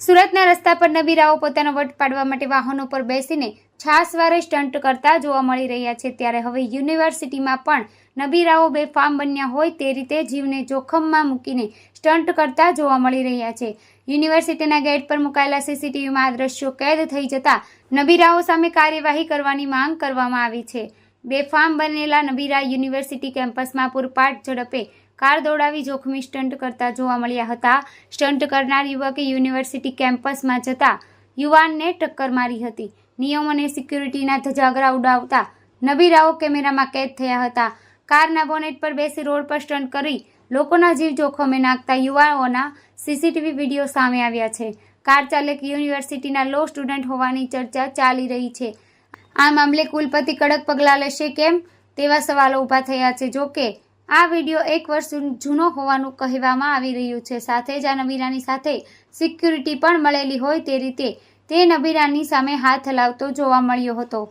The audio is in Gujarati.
સુરતના રસ્તા પર નબીરાઓ પોતાનો વટ પાડવા માટે વાહનો પર બેસીને છાસવારે સ્ટન્ટ કરતા જોવા મળી રહ્યા છે. ત્યારે હવે યુનિવર્સિટીમાં પણ નબીરાઓ બેફામ બન્યા હોય તે રીતે જીવને જોખમમાં મૂકીને સ્ટન્ટ કરતા જોવા મળી રહ્યા છે. યુનિવર્સિટીના ગેટ પર મુકાયેલા સીસીટીવીમાં આ દ્રશ્યો કેદ થઈ જતા નબીરાઓ સામે કાર્યવાહી કરવાની માંગ કરવામાં આવી છે. બેફામ બનેલા નબીરા યુનિવર્સિટી કેમ્પસમાં પૂરપાટ ઝડપે કાર દોડાવી જોખમી સ્ટન્ટ કરતા જોવા મળ્યા હતા. સ્ટન્ટ કરનાર યુવકે યુનિવર્સિટી કેમ્પસમાં જતા યુવાનને ટક્કર મારી હતી. નિયમ અને સિક્યુરિટીના ધજાગરા ઉડાવતા નબીરાઓ કેમેરામાં કેદ થયા હતા. કારના બોનેટ પર બેસી રોડ પર સ્ટન્ટ કરી લોકોના જીવ જોખમે નાખતા યુવાઓના સીસીટીવી વીડિયો સામે આવ્યા છે. કાર ચાલક યુનિવર્સિટીના લો સ્ટુડન્ટ હોવાની ચર્ચા ચાલી રહી છે. આ મામલે કુલપતિ કડક પગલાં લેશે કેમ તેવા સવાલો ઊભા થયા છે. જો કે આ વીડિયો એક વર્ષ જૂનો હોવાનું કહેવામાં આવી રહ્યું છે. સાથે જ આ નબીરાની સાથે સિક્યુરિટી પણ મળેલી હોય તે રીતે તે નબીરાની સામે હાથ હલાવતો જોવા મળ્યો હતો.